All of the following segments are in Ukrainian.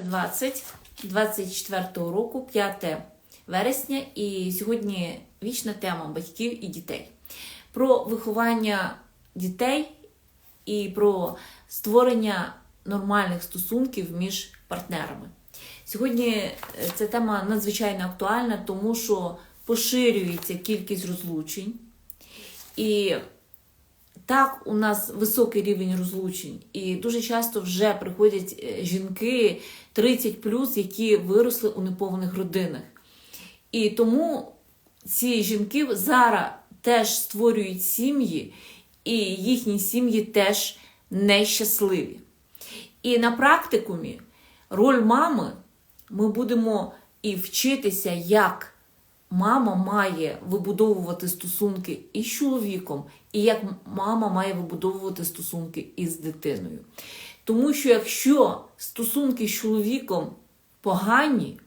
25.20 24 року, 5 вересня, і сьогодні вічна тема батьків і дітей. Про виховання дітей і про створення нормальних стосунків між партнерами. Сьогодні е, ця тема надзвичайно актуальна, тому що поширюється кількість розлучень. І так, у нас високий рівень розлучень, і дуже часто вже приходять е, жінки 30 плюс, які виросли у неповних родинах. І тому ці жінки зараз теж створюють сім'ї, і їхні сім'ї теж нещасливі. І на практикумі роль мами ми будемо і вчитися, як мама має вибудовувати стосунки із чоловіком, і як мама має вибудовувати стосунки із дитиною. Тому що якщо стосунки з чоловіком погані,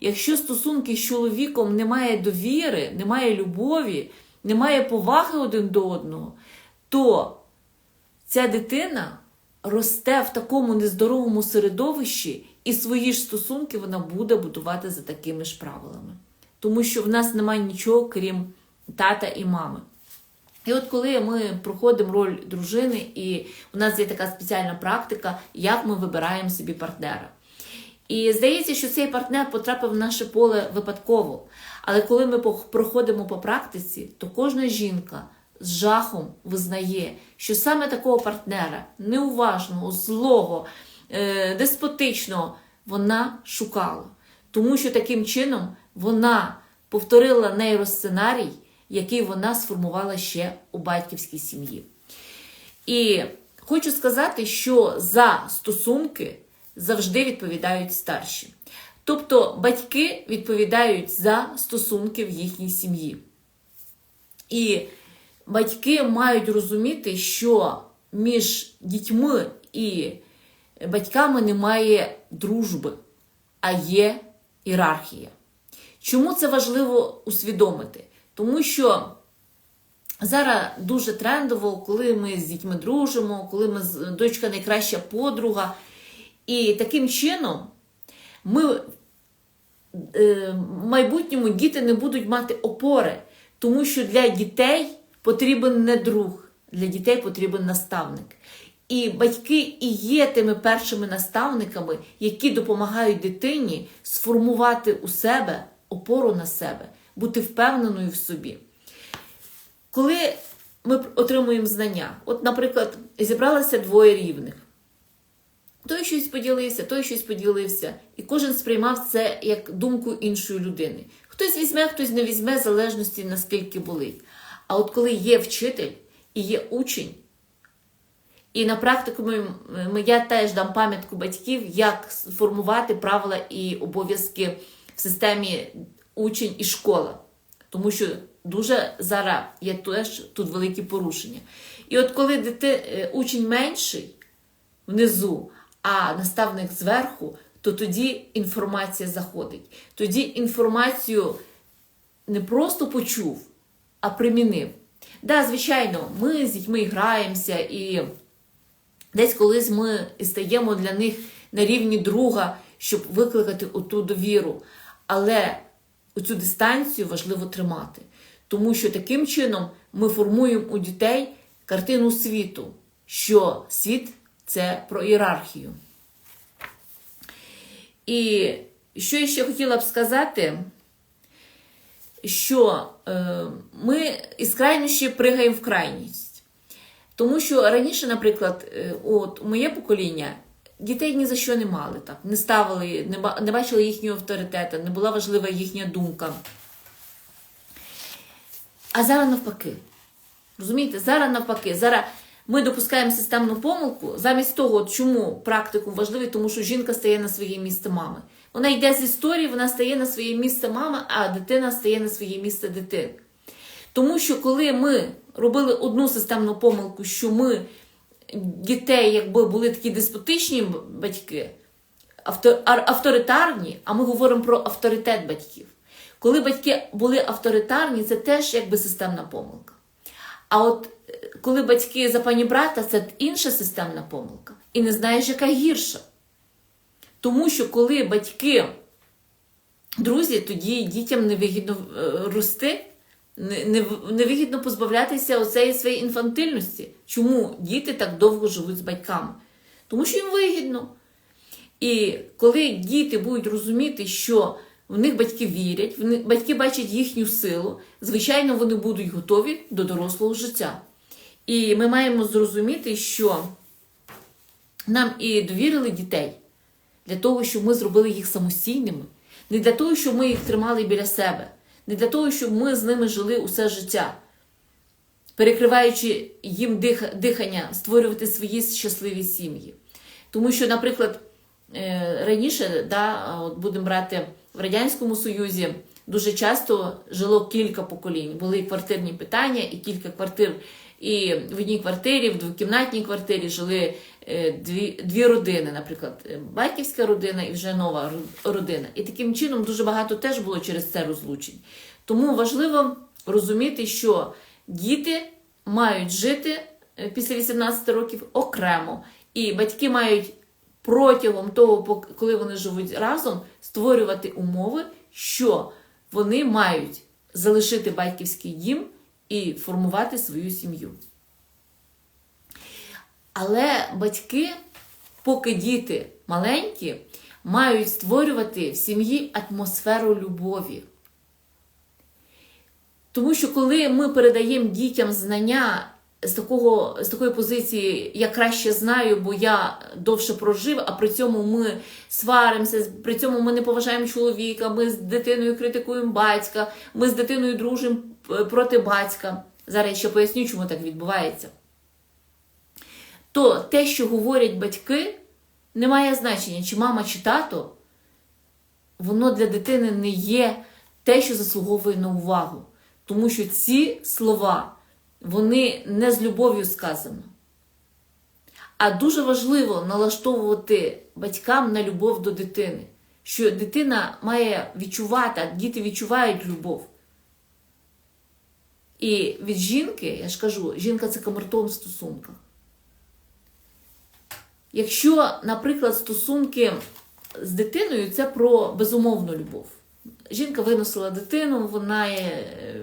якщо стосунки з чоловіком немає довіри, немає любові, немає поваги один до одного, то ця дитина росте в такому нездоровому середовищі, і свої ж стосунки вона буде будувати за такими ж правилами. Тому що в нас немає нічого, крім тата і мами. І от коли ми проходимо роль дружини, і у нас є така спеціальна практика, як ми вибираємо собі партнера. І здається, що цей партнер потрапив в наше поле випадково. Але коли ми проходимо по практиці, то кожна жінка з жахом визнає, що саме такого партнера, неуважного, злого, е, деспотичного, вона шукала. Тому що таким чином вона повторила нейросценарій, який вона сформувала ще у батьківській сім'ї. І хочу сказати, що за стосунки завжди відповідають старші. Тобто батьки відповідають за стосунки в їхній сім'ї. І батьки мають розуміти, що між дітьми і батьками немає дружби, а є ієрархія. Чому це важливо усвідомити? Тому що зараз дуже трендово, коли ми з дітьми дружимо, коли ми з дочка найкраща подруга. І таким чином ми е, в майбутньому діти не будуть мати опори, тому що для дітей потрібен не друг, для дітей потрібен наставник. І батьки і є тими першими наставниками, які допомагають дитині сформувати у себе опору на себе, бути впевненою в собі. Коли ми отримуємо знання, от, наприклад, зібралися двоє рівних. Той щось поділився, той щось поділився, і кожен сприймав це як думку іншої людини. Хтось візьме, хтось не візьме, в залежності наскільки болить. А от коли є вчитель і є учень, і на практику ми, ми, я теж дам пам'ятку батьків, як формувати правила і обов'язки в системі учень і школа. Тому що дуже зараз є теж тут великі порушення. І от коли дити, учень менший внизу, а наставник зверху, то тоді інформація заходить. Тоді інформацію не просто почув, а примінив. Да, звичайно, ми з дітьми граємося, і десь колись ми стаємо для них на рівні друга, щоб викликати оту довіру. Але оцю дистанцію важливо тримати. Тому що таким чином ми формуємо у дітей картину світу, що світ це про ієрархію. І що я ще хотіла б сказати, що е, ми із крайнощі пригаємо в крайність. Тому що раніше, наприклад, е, от моє покоління дітей ні за що не мали, так, не ставили, не, бачили їхнього авторитету, не була важлива їхня думка. А зараз навпаки. Розумієте, зараз навпаки, зараз ми допускаємо системну помилку замість того, чому практикум важливий, тому що жінка стає на своє місце мами. Вона йде з історії, вона стає на своє місце мами, а дитина стає на своє місце дитини. Тому що коли ми робили одну системну помилку, що ми дітей, якби були такі деспотичні батьки, авторитарні, а ми говоримо про авторитет батьків. Коли батьки були авторитарні, це теж якби системна помилка. А от коли батьки за пані брата, це інша системна помилка. І не знаєш, яка гірша. Тому що коли батьки друзі, тоді дітям невигідно е, рости, невигідно позбавлятися оцеї своєї інфантильності. Чому діти так довго живуть з батьками? Тому що їм вигідно. І коли діти будуть розуміти, що в них батьки вірять, в батьки бачать їхню силу, звичайно, вони будуть готові до дорослого життя. І ми маємо зрозуміти, що нам і довірили дітей для того, щоб ми зробили їх самостійними, не для того, щоб ми їх тримали біля себе, не для того, щоб ми з ними жили усе життя, перекриваючи їм дих- дихання, створювати свої щасливі сім'ї. Тому що, наприклад, е, раніше, да, от будемо брати в Радянському Союзі, дуже часто жило кілька поколінь. Були квартирні питання, і кілька квартир. І в одній квартирі, в двокімнатній квартирі жили дві, дві родини, наприклад, е, батьківська родина і вже нова родина. І таким чином дуже багато теж було через це розлучень. Тому важливо розуміти, що діти мають жити е, після 18 років окремо, і батьки мають протягом того, коли вони живуть разом, створювати умови, що вони мають залишити батьківський дім і формувати свою сім'ю. Але батьки, поки діти маленькі, мають створювати в сім'ї атмосферу любові. Тому що коли ми передаємо дітям знання з, такого, з такої позиції, я краще знаю, бо я довше прожив, а при цьому ми сваримося, при цьому ми не поважаємо чоловіка, ми з дитиною критикуємо батька, ми з дитиною дружимо е, проти батька. Зараз я ще поясню, чому так відбувається. То те, що говорять батьки, не має значення, чи мама, чи тато, воно для дитини не є те, що заслуговує на увагу. Тому що ці слова, вони не з любов'ю сказано. А дуже важливо налаштовувати батькам на любов до дитини, що дитина має відчувати, а діти відчувають любов. І від жінки, я ж кажу, жінка це камертон в стосунках. Якщо, наприклад, стосунки з дитиною це про безумовну любов. Жінка виносила дитину, вона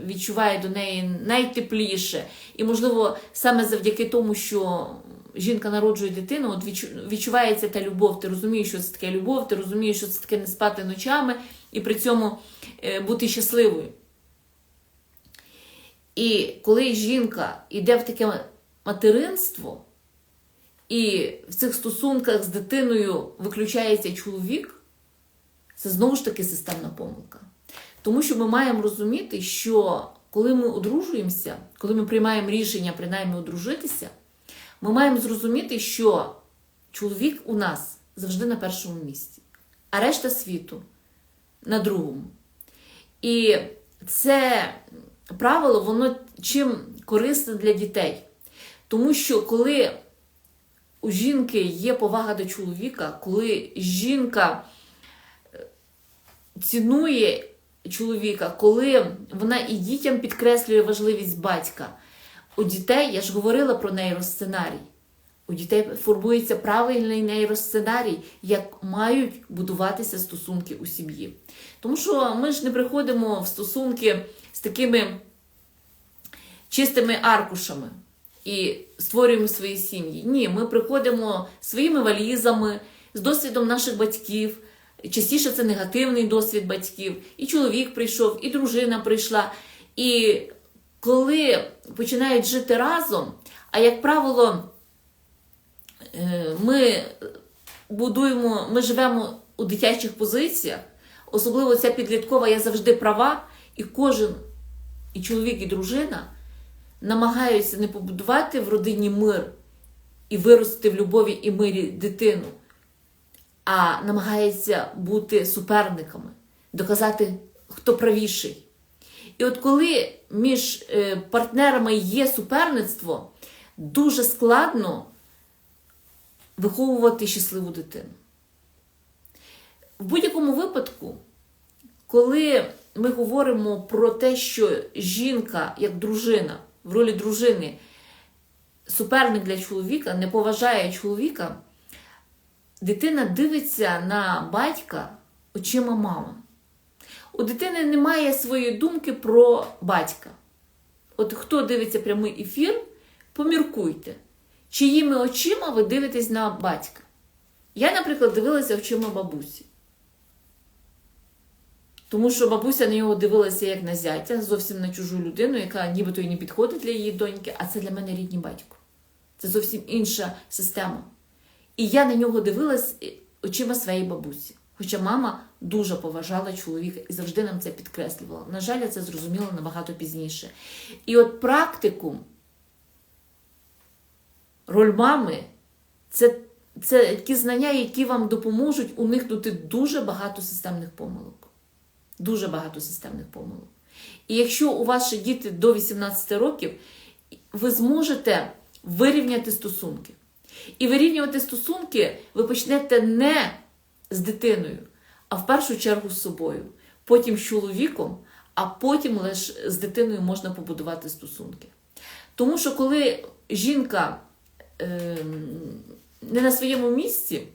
відчуває до неї найтепліше. І, можливо, саме завдяки тому, що жінка народжує дитину, от відчувається та любов. Ти розумієш, що це таке любов, ти розумієш, що це таке не спати ночами і при цьому е, бути щасливою. І коли жінка йде в таке материнство, і в цих стосунках з дитиною виключається чоловік, це знову ж таки системна помилка. Тому що ми маємо розуміти, що коли ми одружуємося, коли ми приймаємо рішення принаймні одружитися, ми маємо зрозуміти, що чоловік у нас завжди на першому місці, а решта світу на другому. І це правило, воно чим корисне для дітей. Тому що коли у жінки є повага до чоловіка, коли жінка е, цінує чоловіка, коли вона і дітям підкреслює важливість батька. У дітей, я ж говорила про нейросценарій. У дітей формується правильний нейросценарій, як мають будуватися стосунки у сім'ї. Тому що ми ж не приходимо в стосунки з такими чистими аркушами і створюємо свої сім'ї. Ні, ми приходимо своїми валізами, з досвідом наших батьків. Частіше це негативний досвід батьків. І чоловік прийшов, і дружина прийшла. І коли починають жити разом, а як правило, е, ми будуємо, ми живемо у дитячих позиціях, особливо ця підліткова, я завжди права, і кожен, і чоловік, і дружина намагаються не побудувати в родині мир і виростити в любові і мирі дитину, а намагаються бути суперниками, доказати, хто правіший. І от коли між е, партнерами є суперництво, дуже складно виховувати щасливу дитину. В будь-якому випадку, коли ми говоримо про те, що жінка, як дружина, в ролі дружини, суперник для чоловіка, не поважає чоловіка, дитина дивиться на батька очима мами. У дитини немає своєї думки про батька. От хто дивиться прямий ефір, поміркуйте, чиїми очима ви дивитесь на батька. Я, наприклад, дивилася очима бабусі. Тому що бабуся на нього дивилася як на зятя, зовсім на чужу людину, яка нібито й не підходить для її доньки, а це для мене рідний батько. Це зовсім інша система. І я на нього дивилась очима своєї бабусі. Хоча мама дуже поважала чоловіка і завжди нам це підкреслювала. На жаль, я це зрозуміла набагато пізніше. І от практикум, роль мами це, це ті знання, які вам допоможуть уникнути дуже багато системних помилок. Дуже багато системних помилок. І якщо у вас ще діти до 18 років, ви зможете вирівняти стосунки. І вирівнювати стосунки ви почнете не з дитиною, а в першу чергу з собою, потім з чоловіком, а потім лише з дитиною можна побудувати стосунки. Тому що коли жінка е, не на своєму місці,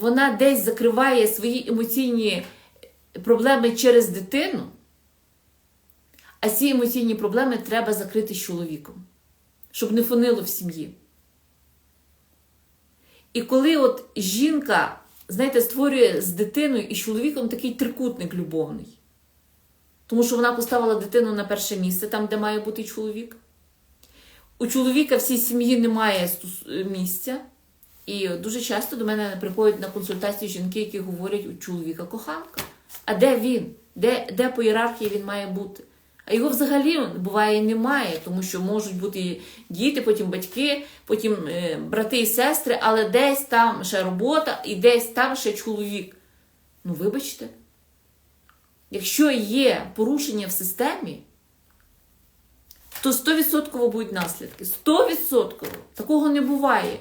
вона десь закриває свої емоційні проблеми через дитину, а ці емоційні проблеми треба закрити з чоловіком, щоб не фонило в сім'ї. І коли от жінка, знаєте, створює з дитиною і чоловіком такий трикутник любовний, тому що вона поставила дитину на перше місце, там, де має бути чоловік. У чоловіка в цій сім'ї немає місця. І дуже часто до мене приходять на консультації жінки, які говорять у чоловіка коханка. А де він? Де, де по ієрархії він має бути? А його взагалі буває і немає, тому що можуть бути діти, потім батьки, потім е, брати і сестри, але десь там ще робота і десь там ще чоловік. Ну, вибачте, якщо є порушення в системі, то 100% будуть наслідки. 100%! Такого не буває,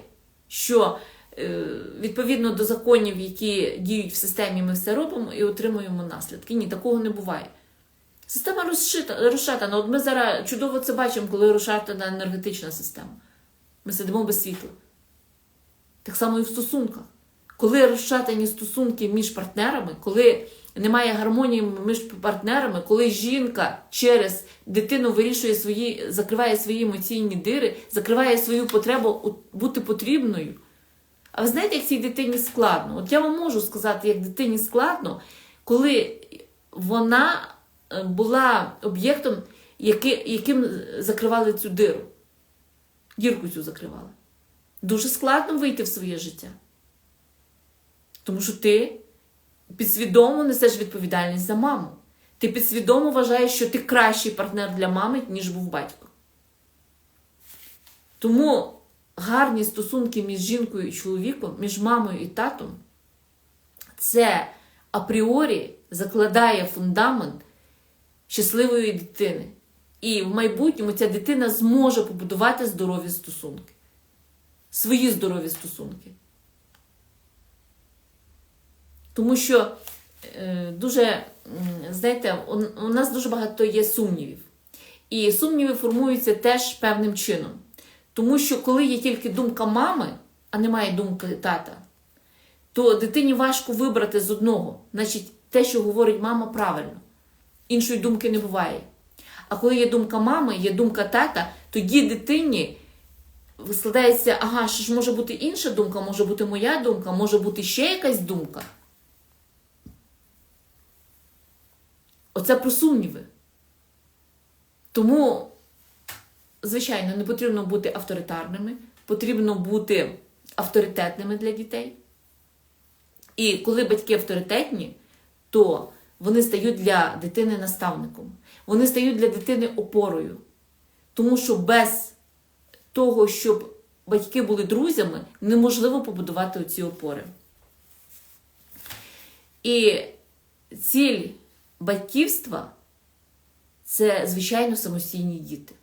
що е, відповідно до законів, які діють в системі, ми все робимо і отримуємо наслідки. Ні, такого не буває. Система розшита, розшатана. От ми зараз чудово це бачимо, коли розшатана енергетична система. Ми сидимо без світла. Так само і в стосунках. Коли розшатані стосунки між партнерами, коли немає гармонії між партнерами, коли жінка через дитину вирішує свої, закриває свої емоційні дири, закриває свою потребу бути потрібною. А ви знаєте, як цій дитині складно? От я вам можу сказати, як дитині складно, коли вона була об'єктом, яким закривали цю диру. Дірку цю закривали. Дуже складно вийти в своє життя. Тому що ти підсвідомо несеш відповідальність за маму. Ти підсвідомо вважаєш, що ти кращий партнер для мами, ніж був батько. Тому гарні стосунки між жінкою і чоловіком, між мамою і татом, це апріорі закладає фундамент щасливої дитини. І в майбутньому ця дитина зможе побудувати здорові стосунки. Свої здорові стосунки. Тому що е, дуже, знаєте, у, нас дуже багато є сумнівів. І сумніви формуються теж певним чином. Тому що, коли є тільки думка мами, а немає думки тата, то дитині важко вибрати з одного. Значить, те, що говорить мама, правильно. Іншої думки не буває. А коли є думка мами, є думка тата, тоді дитині складається, ага, що ж може бути інша думка, може бути моя думка, може бути ще якась думка. Оце про сумніви. Тому, звичайно, не потрібно бути авторитарними, потрібно бути авторитетними для дітей. І коли батьки авторитетні, то вони стають для дитини наставником. Вони стають для дитини опорою. Тому що без того, щоб батьки були друзями, неможливо побудувати оці опори. І ціль батьківства це, звичайно, самостійні діти.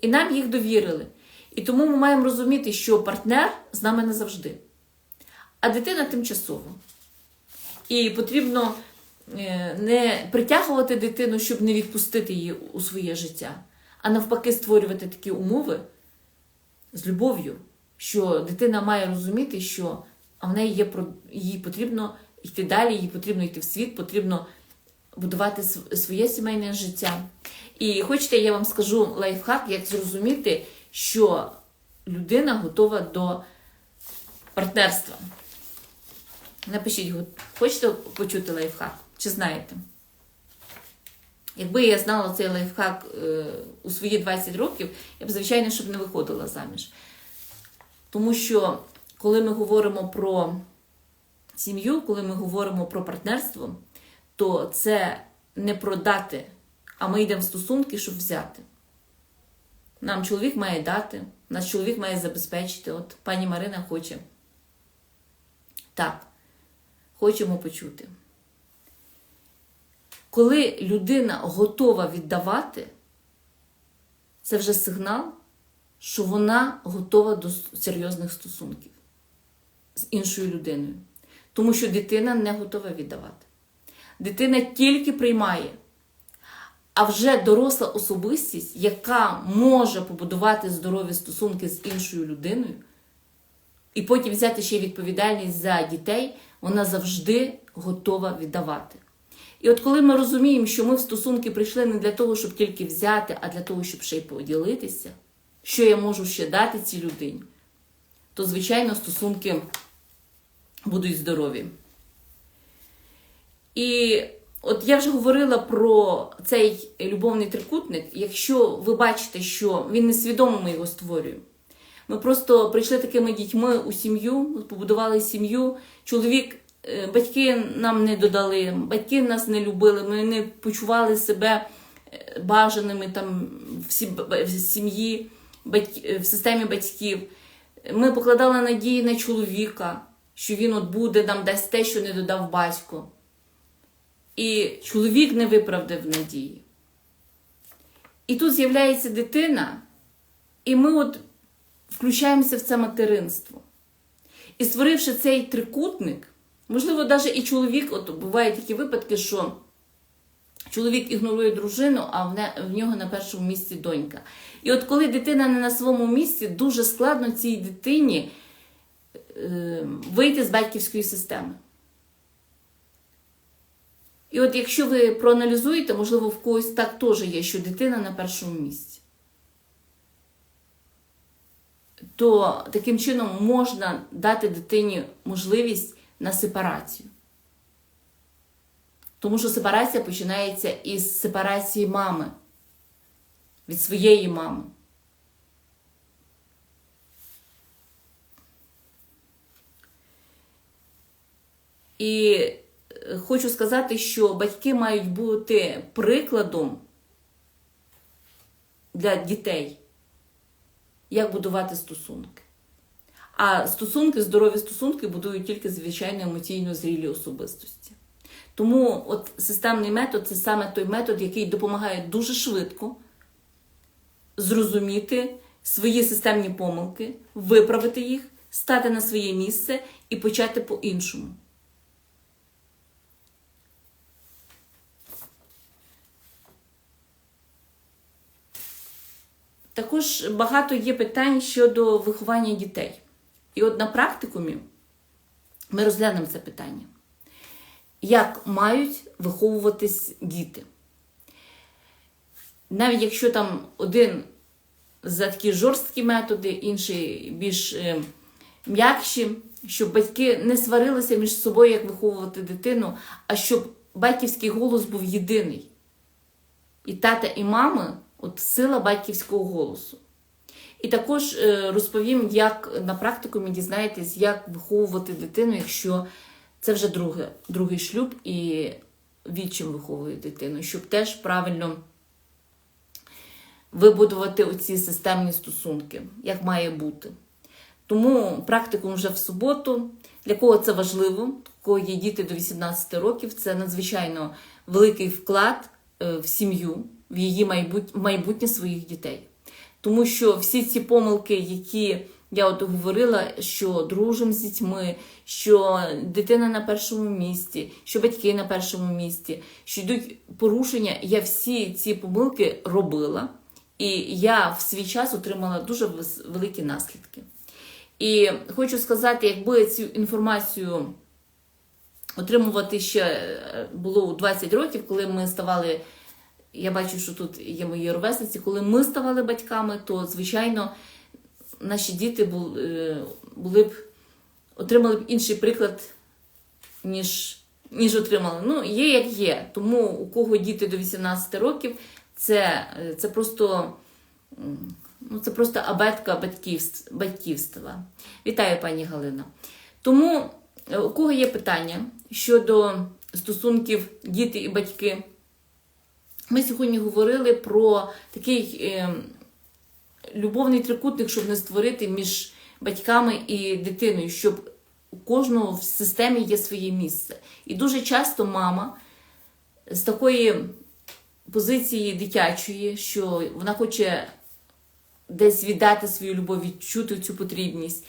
І нам їх довірили. І тому ми маємо розуміти, що партнер з нами не завжди, а дитина тимчасово. І потрібно не притягувати дитину, щоб не відпустити її у своє життя, а навпаки, створювати такі умови з любов'ю, що дитина має розуміти, що в неї є їй потрібно йти далі, їй потрібно йти в світ, потрібно будувати своє сімейне життя. І хочете, я вам скажу лайфхак, як зрозуміти, що людина готова до партнерства. Напишіть, хочете почути лайфхак? Чи знаєте? Якби я знала цей лайфхак е, у свої 20 років, я б, звичайно, щоб не виходила заміж. Тому що, коли ми говоримо про сім'ю, коли ми говоримо про партнерство, то це не продати, а ми йдемо в стосунки, щоб взяти. Нам чоловік має дати, нас чоловік має забезпечити. От пані Марина хоче. Так, хочемо почути. Коли людина готова віддавати, це вже сигнал, що вона готова до серйозних стосунків з іншою людиною. Тому що дитина не готова віддавати. Дитина тільки приймає. А вже доросла особистість, яка може побудувати здорові стосунки з іншою людиною, і потім взяти ще відповідальність за дітей, вона завжди готова віддавати. І от коли ми розуміємо, що ми в стосунки прийшли не для того, щоб тільки взяти, а для того, щоб ще й поділитися, що я можу ще дати цій людині, то, звичайно, стосунки будуть здорові. І от я вже говорила про цей любовний трикутник. Якщо ви бачите, що він несвідомо ми його створюємо. Ми просто прийшли такими дітьми у сім'ю, побудували сім'ю. Чоловік, е, батьки нам не додали, батьки нас не любили, ми не почували себе е, бажаними там в сім'ї, е, в системі батьків. Ми покладали надії на чоловіка, що він от буде, нам дасть те, що не додав батько. І чоловік не виправдав надії. І тут з'являється дитина, і ми от включаємося в це материнство. І створивши цей трикутник, можливо, навіть і чоловік, от бувають такі випадки, що чоловік ігнорує дружину, а в, нього на першому місці донька. І от коли дитина не на своєму місці, дуже складно цій дитині е, вийти з батьківської системи. І от якщо ви проаналізуєте, можливо, в когось так теж є, що дитина на першому місці. То таким чином можна дати дитині можливість на сепарацію. Тому що сепарація починається із сепарації мами від своєї мами. І хочу сказати, що батьки мають бути прикладом для дітей, як будувати стосунки. А стосунки, здорові стосунки будують тільки звичайно емоційно зрілі особистості. Тому от системний метод це саме той метод, який допомагає дуже швидко зрозуміти свої системні помилки, виправити їх, стати на своє місце і почати по-іншому. Також багато є питань щодо виховання дітей. І от на практикумі ми розглянемо це питання. Як мають виховуватись діти? Навіть якщо там один за такі жорсткі методи, інший більш е, м'якші, щоб батьки не сварилися між собою, як виховувати дитину, а щоб батьківський голос був єдиний. І тата, і мами от сила батьківського голосу. І також е, розповім, як на практикумі дізнаєтесь, як виховувати дитину, якщо це вже друге, другий шлюб і відчим виховує дитину, щоб теж правильно вибудувати оці системні стосунки, як має бути. Тому практикум вже в суботу. Для кого це важливо, кого є діти до 18 років, це надзвичайно великий вклад е, в сім'ю, в її майбут... майбутнє своїх дітей. Тому що всі ці помилки, які я от говорила, що дружимо з дітьми, що дитина на першому місці, що батьки на першому місці, що йдуть порушення, я всі ці помилки робила, і я в свій час отримала дуже великі наслідки. І хочу сказати, якби цю інформацію отримувати ще е, було у 20 років, коли ми ставали. Я бачу, що тут є мої ровесниці. Коли ми ставали батьками, то звичайно наші діти бу- е, були б отримали б інший приклад, ніж, ніж отримали. Ну, є як є. Тому у кого діти до 18 років, це, це просто. Ну, це просто абетка батьківства. Вітаю, пані Галина. Тому, е, у кого є питання щодо стосунків діти і батьки, ми сьогодні говорили про такий е, любовний трикутник, щоб не створити між батьками і дитиною, щоб у кожного в системі є своє місце. І дуже часто мама з такої позиції дитячої, що вона хоче десь віддати свою любов, відчути цю потрібність,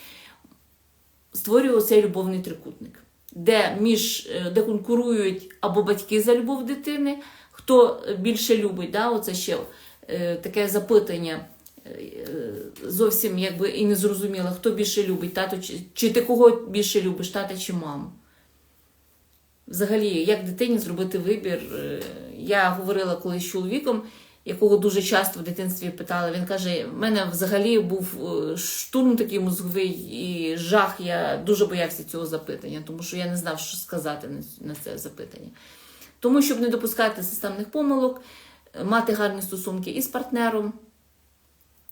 створює оцей любовний трикутник, де між е, де конкурують або батьки за любов дитини, хто більше любить, да, оце ще е, таке запитання. е, Зовсім якби і не зрозуміло, хто більше любить, тато чи, чи ти кого більше любиш, тата чи маму. Взагалі, як дитині зробити вибір? Я говорила колись чоловіком, якого дуже часто в дитинстві питали. Він каже: в мене взагалі був е, штурм такий мозговий і жах. Я дуже боявся цього запитання, тому що я не знав, що сказати на- на це запитання. Тому, щоб не допускати системних помилок, е, мати гарні стосунки із партнером.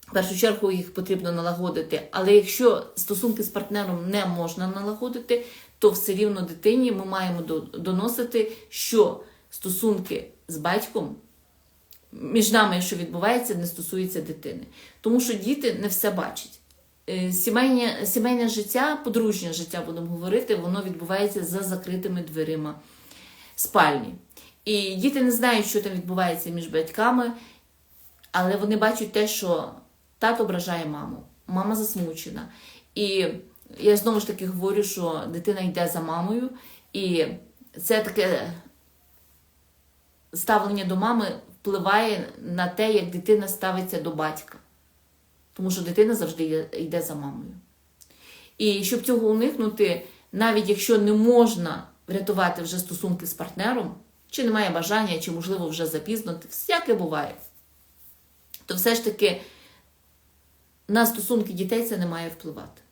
В першу чергу їх потрібно налагодити. Але якщо стосунки з партнером не можна налагодити, то все рівно дитині ми маємо доносити, що стосунки з батьком між нами, що відбувається, не стосується дитини. Тому що діти не все бачать. Е, Сімейне, сімейне життя, подружнє життя, будемо говорити, воно відбувається за закритими дверима спальні. І діти не знають, що там відбувається між батьками, але вони бачать те, що тато ображає маму, мама засмучена. І я знову ж таки говорю, що дитина йде за мамою, і це таке ставлення до мами впливає на те, як дитина ставиться до батька. Тому що дитина завжди йде- за мамою. І щоб цього уникнути, навіть якщо не можна врятувати вже стосунки з партнером, чи немає бажання, чи, можливо, вже запізно, всяке буває, то все ж таки на стосунки дітей це не має впливати.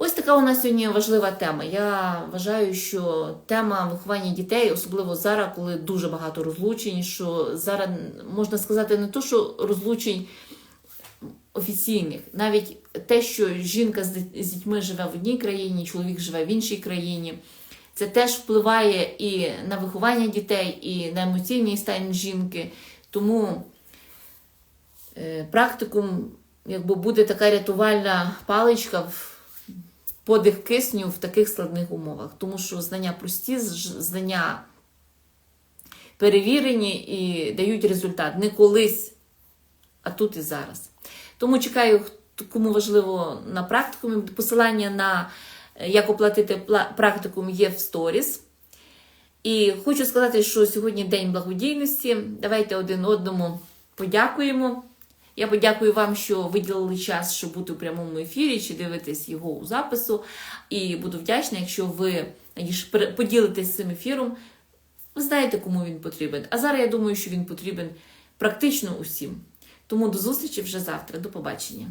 Ось така у нас сьогодні важлива тема. Я вважаю, що тема виховання дітей, особливо зараз, коли дуже багато розлучень, що зараз можна сказати не то, що розлучень офіційних, навіть те, що жінка з дітьми живе в одній країні, чоловік живе в іншій країні. Це теж впливає і на виховання дітей, і на емоційний стан жінки. Тому е, практикум, якби буде така рятувальна паличка в подих кисню в таких складних умовах. Тому що знання прості, знання перевірені і дають результат не колись, а тут і зараз. Тому чекаю, кому важливо на практикумі. Посилання на як оплатити практикум є в сторіс. І хочу сказати, що сьогодні День благодійності. Давайте один одному подякуємо. Я подякую вам, що виділили час, щоб бути у прямому ефірі, чи дивитесь його у запису. І буду вдячна, якщо ви поділитесь цим ефіром. Ви знаєте, кому він потрібен. А зараз я думаю, що він потрібен практично усім. Тому до зустрічі вже завтра. До побачення.